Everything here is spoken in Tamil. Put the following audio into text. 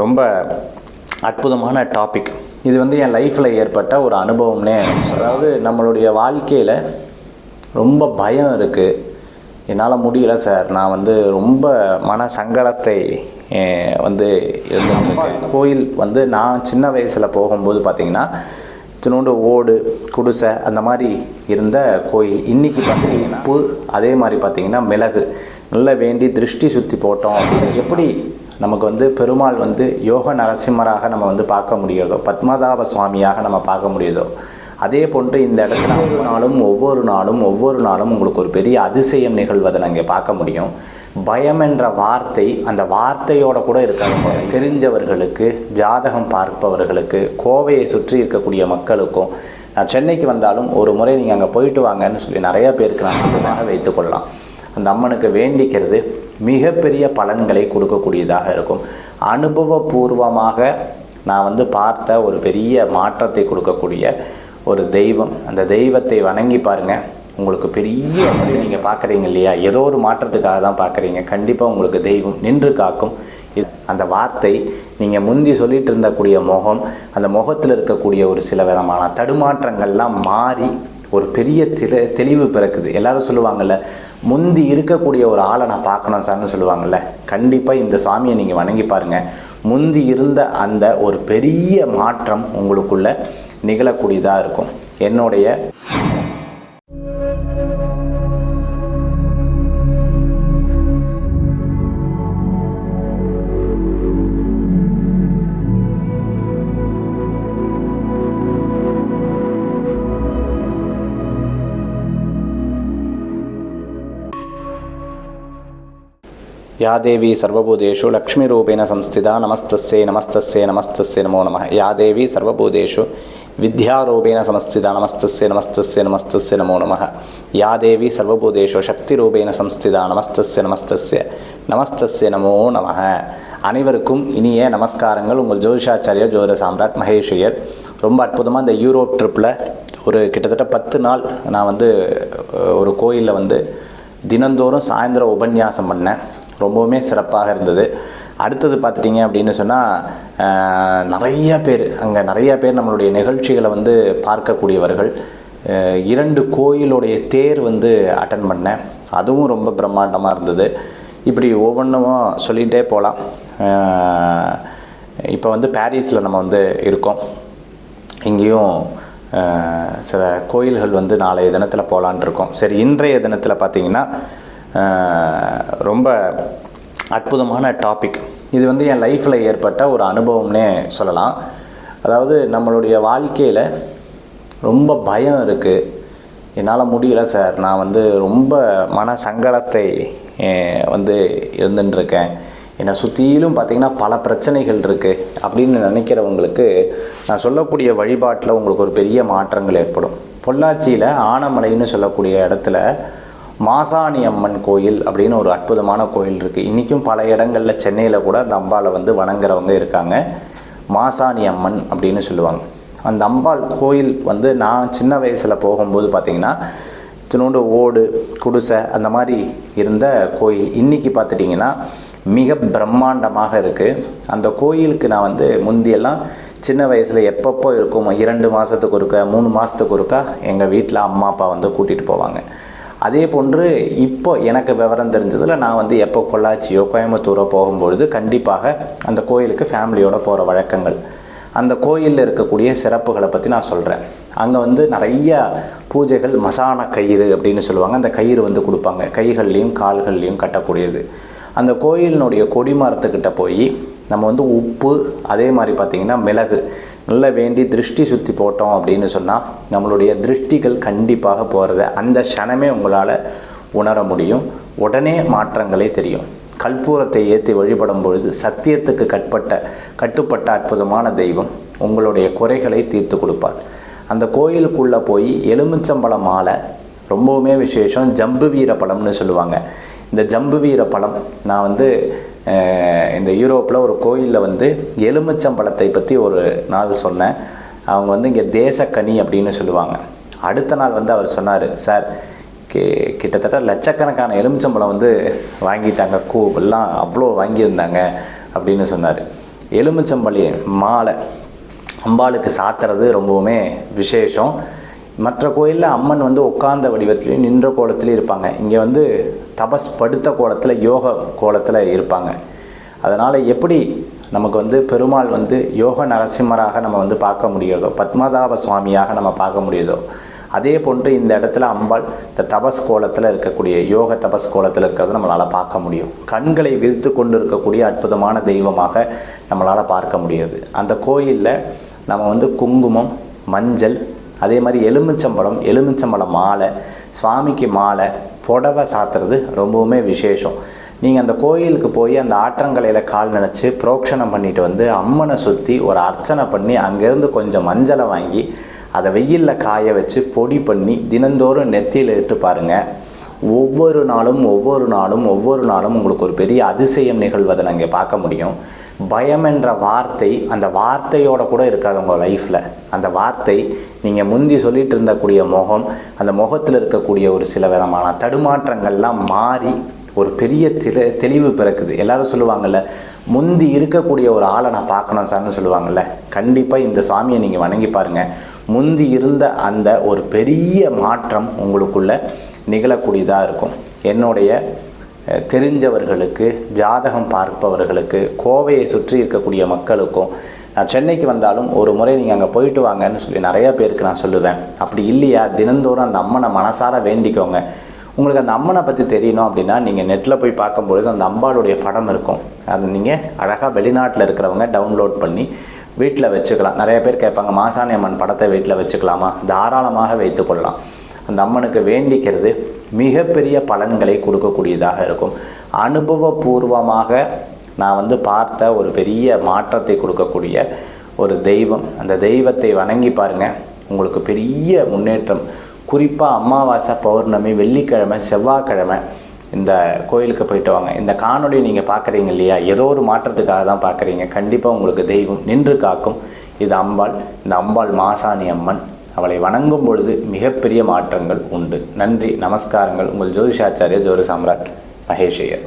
ரொம்ப அற்புதமான டாபிக் இது வந்து என் லைஃப்பில் ஏற்பட்ட ஒரு அனுபவம்னே அதாவது நம்மளுடைய வாழ்க்கையில் ரொம்ப பயம் இருக்குது என்னால் முடியல சார் நான் வந்து ரொம்ப மன சங்கடத்தை வந்து இருந்திருக்கேன் கோயில் வந்து நான் சின்ன வயசில் போகும்போது பார்த்தீங்கன்னா இத்தினோண்டு ஓடு குடிசை அந்த மாதிரி இருந்த கோயில். இன்றைக்கி பார்த்தீங்கன்னா உப்பு அதே மாதிரி பார்த்தீங்கன்னா மிளகு. நல்லா வேண்டி திருஷ்டி சுற்றி போட்டோம் அப்படின்னு. எப்படி நமக்கு வந்து பெருமாள் வந்து யோக நரசிம்மராக நம்ம வந்து பார்க்க முடியுதோ பத்மதாப சுவாமியாக நம்ம பார்க்க முடியுதோ அதே போன்று இந்த இடத்துல ஒவ்வொரு நாளும் ஒவ்வொரு நாளும் ஒவ்வொரு நாளும் உங்களுக்கு ஒரு பெரிய அதிசயம் நிகழ்வதை நாங்கள் பார்க்க முடியும். பயம் என்ற வார்த்தை அந்த வார்த்தையோட கூட இருக்காது. தெரிஞ்சவர்களுக்கு ஜாதகம் பார்ப்பவர்களுக்கு கோவையை சுற்றி இருக்கக்கூடிய மக்களுக்கும் நான் சென்னைக்கு வந்தாலும் ஒரு முறை நீங்கள் அங்கே போயிட்டு வாங்கன்னு சொல்லி நிறைய பேருக்கு நான் வைத்துக்கொள்ளலாம் அந்த அம்மனுக்கு வேண்டிக்கிறது மிகப்பெரிய பலன்களை கொடுக்கக்கூடியதாக இருக்கும். அனுபவபூர்வமாக நான் வந்து பார்த்த ஒரு பெரிய மாற்றத்தை கொடுக்கக்கூடிய ஒரு தெய்வம். அந்த தெய்வத்தை வணங்கி பாருங்க. உங்களுக்கு பெரிய நீங்கள் பார்க்குறீங்க இல்லையா? ஏதோ ஒரு மாற்றத்துக்காக தான் பார்க்குறீங்க. கண்டிப்பாக உங்களுக்கு தெய்வம் நின்று காக்கும். இது அந்த வார்த்தை நீங்கள் முந்தி சொல்லிட்டு இருந்தக்கூடிய முகம் அந்த முகத்தில் இருக்கக்கூடிய ஒரு சில விதமான தடுமாற்றங்கள்லாம் மாறி ஒரு பெரிய தெளி தெளிவு பிறக்குது. எல்லாரும் சொல்லுவாங்கல்ல முந்தி இருக்கக்கூடிய ஒரு ஆளை நான் பார்க்கணும் சார்னு சொல்லுவாங்கல்ல. கண்டிப்பாக இந்த சுவாமியை நீங்கள் வணங்கி பாருங்கள் முந்தி இருந்த அந்த ஒரு பெரிய மாற்றம் உங்களுக்குள்ள நிகழக்கூடியதாக இருக்கும். என்னுடைய या देवी सर्वभूतेषु लक्ष्मीरूपेण संस्थिता नमस्तस्यै नमस्तस्यै नमस्तस्यै नमो नमः या देवी सर्वभूतेषु विद्यारूपेण संस्थिता नमस्तस्यै नमस्तस्यै नमस्तस्यै नमो नमः या देवी सर्वभूतेषु शक्तिरूपेण संस्थिता नमस्तस्यै नमस्तस्यै நமஸ்தஸ்ய நமோ நமः அனைவருக்கும் இனிய நமஸ்காரங்கள் உங்கள் ஜோதிஷாச்சாரியர் ஜோதிட சாம்ராட் மகேஷையர் ரொம்ப அற்புதமாக இந்த யூரோப் ட்ரிப்பில் ஒரு கிட்டத்தட்ட பத்து நாள் நான் வந்து அஹ், ஒரு கோயிலில் வந்து தினந்தோறும் சாயந்தரம் உபன்யாசம் பண்ணேன் ரொம்பவுமே சிறப்பாக இருந்தது. அடுத்தது பார்த்துட்டிங்க அப்படின்னு சொன்னால் நிறைய பேர் அங்கே நிறைய பேர் நம்மளுடைய நிகழ்ச்சிகளை வந்து பார்க்கக்கூடியவர்கள். இரண்டு கோயிலுடைய தேர் வந்து அட்டன் பண்ணேன். அதுவும் ரொம்ப பிரம்மாண்டமாக இருந்தது. இப்படி ஒவ்வொன்றும் சொல்லிகிட்டே போகலாம் இப்போ வந்து பாரிஸில் நம்ம வந்து இருக்கோம். இங்கேயும் சில கோயில்கள் வந்து நாளைய தினத்தில் போகலான் இருக்கோம். சரி இன்றைய தினத்தில் பார்த்தீங்கன்னா ரொம்ப அற்புதமான டாபிக் இது வந்து என் லைஃப்பில் ஏற்பட்ட ஒரு அனுபவம்னே சொல்லலாம். அதாவது நம்மளுடைய வாழ்க்கையில் ரொம்ப பயம் இருக்குது என்னால் முடியல சார் நான் வந்து ரொம்ப மன சங்கடத்தை வந்து இருந்துட்டுருக்கேன். என்னை சுற்றிலும் பார்த்திங்கன்னா பல பிரச்சனைகள் இருக்குது அப்படின்னு நினைக்கிறவங்களுக்கு நான் சொல்லக்கூடிய வழிபாட்டில் உங்களுக்கு ஒரு பெரிய மாற்றங்கள் ஏற்படும். பொள்ளாச்சியில் ஆனமலைன்னு சொல்லக்கூடிய இடத்துல மாசாணி அம்மன் கோயில் அப்படின்னு ஒரு அற்புதமான கோயில் இருக்குது இன்றைக்கும் பல இடங்களில் சென்னையில் கூட அந்த அம்பாவை வந்து வணங்குறவங்க இருக்காங்க. மாசாணி அம்மன் அப்படின்னு சொல்லுவாங்க. அந்த அம்பாள் கோயில் வந்து நான் சின்ன வயசில் போகும்போது பார்த்திங்கன்னா இத்தினோண்டு ஓடு குடிசை அந்த மாதிரி இருந்த கோயில் இன்றைக்கி பார்த்துட்டிங்கன்னா மிக பிரம்மாண்டமாக இருக்குது அந்த கோயிலுக்கு நான் வந்து முந்தியெல்லாம் சின்ன வயசில் எப்பப்போ இருக்கும் இரண்டு மாதத்துக்கு ஒருக்கா மூணு மாதத்துக்கு ஒருக்கா எங்கள் வீட்டில் அம்மா அப்பா வந்து கூட்டிகிட்டு போவாங்க. அதே போன்று இப்போ எனக்கு விவரம் தெரிஞ்சதில் நான் வந்து எப்போ பொள்ளாச்சியோ கோயம்புத்தூரோ போகும்பொழுது கண்டிப்பாக அந்த கோயிலுக்கு ஃபேமிலியோட போகிற வழக்கங்கள். அந்த கோயிலில் இருக்கக்கூடிய சிறப்புகளை பற்றி நான் சொல்கிறேன் அங்கே வந்து நிறைய பூஜைகள் மசான கயிறு அப்படின்னு சொல்லுவாங்க. அந்த கயிறு வந்து கொடுப்பாங்க. கைகள்லேயும் கால்கள்லேயும் கட்டக்கூடியது. அந்த கோயிலினுடைய கொடி மரத்துக்கிட்ட போய் நம்ம வந்து உப்பு அதே மாதிரி பார்த்திங்கன்னா மிளகு நல்லா வேண்டி திருஷ்டி சுற்றி போட்டோம் அப்படின்னு சொன்னால் நம்மளுடைய திருஷ்டிகள் கண்டிப்பாக போகிறத அந்த க்ஷணமே உங்களால் உணர முடியும். உடனே மாற்றங்களே தெரியும். கற்பூரத்தை ஏற்றி வழிபடும் பொழுது சத்தியத்துக்கு கட்பட்ட கட்டுப்பட்ட அற்புதமான தெய்வம் உங்களுடைய குறைகளை தீர்த்து கொடுப்பார். அந்த கோயிலுக்குள்ளே போய் எலுமிச்சம்பழ மாலை ரொம்பவுமே விசேஷம் ஜம்பு வீர பழம்னு சொல்லுவாங்க. இந்த ஜம்பு வீர பழம் நான் வந்து இந்த யூரோப்பில் ஒரு கோயிலில் வந்து எலுமிச்சம்பழத்தை பற்றி ஒரு நாள் சொன்னேன். அவங்க வந்து இங்கே தேசக்கனி அப்படின்னு சொல்லுவாங்க. அடுத்த நாள் வந்து அவர் சொன்னார் சார் கிட்டத்தட்ட லட்சக்கணக்கான எலுமிச்சம்பழம் வந்து வாங்கிட்டாங்க. கூ எல்லாம் அவ்வளோ வாங்கியிருந்தாங்க அப்படின்னு சொன்னார். எலுமிச்சம்பழி மாலை அம்பாளுக்கு சாத்துறது ரொம்பவுமே விசேஷம். மற்ற கோயிலில் அம்மன் வந்து உட்கார்ந்த வடிவத்திலையும் நின்ற கோலத்திலையும் இருப்பாங்க. இங்கே வந்து தபஸ் படுத்த கோலத்தில் யோக கோலத்தில் இருப்பாங்க. அதனால் எப்படி நமக்கு வந்து பெருமாள் வந்து யோக நரசிம்மராக நம்ம வந்து பார்க்க முடியுதோ பத்மதாப சுவாமியாக நம்ம பார்க்க முடியுதோ அதே போன்று இந்த இடத்துல அம்பாள் இந்த தபஸ் கோலத்தில் இருக்கக்கூடிய யோக தபஸ் கோலத்தில் இருக்கிறத நம்மளால் பார்க்க முடியும். கண்களை விரித்து கொண்டு இருக்கக்கூடிய அற்புதமான தெய்வமாக நம்மளால் பார்க்க முடியுது அந்த கோயிலில் நம்ம வந்து குங்குமம் மஞ்சள் அதே மாதிரி எலுமிச்சம்பழம் எலுமிச்சம்பழம் மாலை சுவாமிக்கு மாலை புடவை சாத்துறது ரொம்பவுமே விசேஷம். நீங்கள் அந்த கோயிலுக்கு போய் அந்த ஆற்றங்கலையில் கால் நினச்சி புரோக்ஷனம் பண்ணிட்டு வந்து அம்மனை சுற்றி ஒரு அர்ச்சனை பண்ணி அங்கேருந்து கொஞ்சம் மஞ்சளை வாங்கி அதை வெயிலில் காய வச்சு பொடி பண்ணி தினந்தோறும் நெத்தியில் இட்டு பாருங்கள் ஒவ்வொரு நாளும் ஒவ்வொரு நாளும் ஒவ்வொரு நாளும் உங்களுக்கு ஒரு பெரிய அதிசயம் நிகழ்வதை நாங்கள் பார்க்க முடியும். பயம் என்ற வார்த்தை அந்த வார்த்தையோட கூட இருக்காது உங்கள் லைஃப்பில் அந்த வார்த்தை நீங்கள் முந்தி சொல்லிட்டு இருந்தக்கூடிய முகம் அந்த முகத்தில் இருக்கக்கூடிய ஒரு சில விதமான தடுமாற்றங்கள்லாம் மாறி ஒரு பெரிய தெளி தெளிவு பிறக்குது. எல்லாரும் சொல்லுவாங்கள்ல முந்தி இருக்கக்கூடிய ஒரு ஆளை நான் பார்க்கணும் சார்னு சொல்லுவாங்கள்ல கண்டிப்பாக இந்த சுவாமியை நீங்கள் வணங்கி பாருங்கள் முந்தி இருந்த அந்த ஒரு பெரிய மாற்றம் உங்களுக்குள்ள நிகழக்கூடியதாக இருக்கும். என்னுடைய தெரிஞ்சவர்களுக்கு ஜாதகம் பார்ப்பவர்களுக்கு கோவையை சுற்றி இருக்கக்கூடிய மக்களுக்கும் நான் சென்னைக்கு வந்தாலும் ஒரு முறை நீங்கள் அங்கே போயிட்டு வாங்கன்னு சொல்லி நிறைய பேருக்கு நான் சொல்லுவேன். அப்படி இல்லையா? தினந்தோறும் அந்த அம்மனை மனசார வேண்டிக்கோங்க. உங்களுக்கு அந்த அம்மனை பற்றி தெரியணும் அப்படின்னா நீங்கள் நெட்டில் போய் பார்க்கும்பொழுது அந்த அம்பாளுடைய படம் இருக்கும். அது நீங்கள் அழகாக வெளிநாட்டில் இருக்கிறவங்க டவுன்லோட் பண்ணி வீட்டில் வச்சுக்கலாம். நிறைய பேர் கேட்பாங்க மாசாணி அம்மன் படத்தை வீட்டில் வச்சுக்கலாமா? தாராளமாக வைத்துக்கொள்ளலாம் அந்த அம்மனுக்கு வேண்டிக்கிறது மிகப்பெரிய பலன்களை கொடுக்கக்கூடியதாக இருக்கும். அனுபவபூர்வமாக நான் வந்து பார்த்த ஒரு பெரிய மாற்றத்தை கொடுக்கக்கூடிய ஒரு தெய்வம். அந்த தெய்வத்தை வணங்கி பாருங்கள் உங்களுக்கு பெரிய முன்னேற்றம். குறிப்பாக அமாவாசை பௌர்ணமி வெள்ளிக்கிழமை செவ்வாய்க்கிழமை இந்த கோயிலுக்கு போயிட்டு வாங்க. இந்த காணொளி நீங்கள் பார்க்குறீங்க இல்லையா? ஏதோ ஒரு மாற்றத்துக்காக தான் பார்க்குறீங்க. கண்டிப்பாக உங்களுக்கு தெய்வம் நின்று காக்கும். இது அம்பாள். இந்த அம்பாள் மாசாணி அம்மன். அவளை வணங்கும் பொழுது மிகப்பெரிய மாற்றங்கள் உண்டு. நன்றி நமஸ்காரங்கள். உங்கள் ஜோதிஷாச்சாரிய ஜோதி சாம்ராட் மகேஷ் ஐயர்.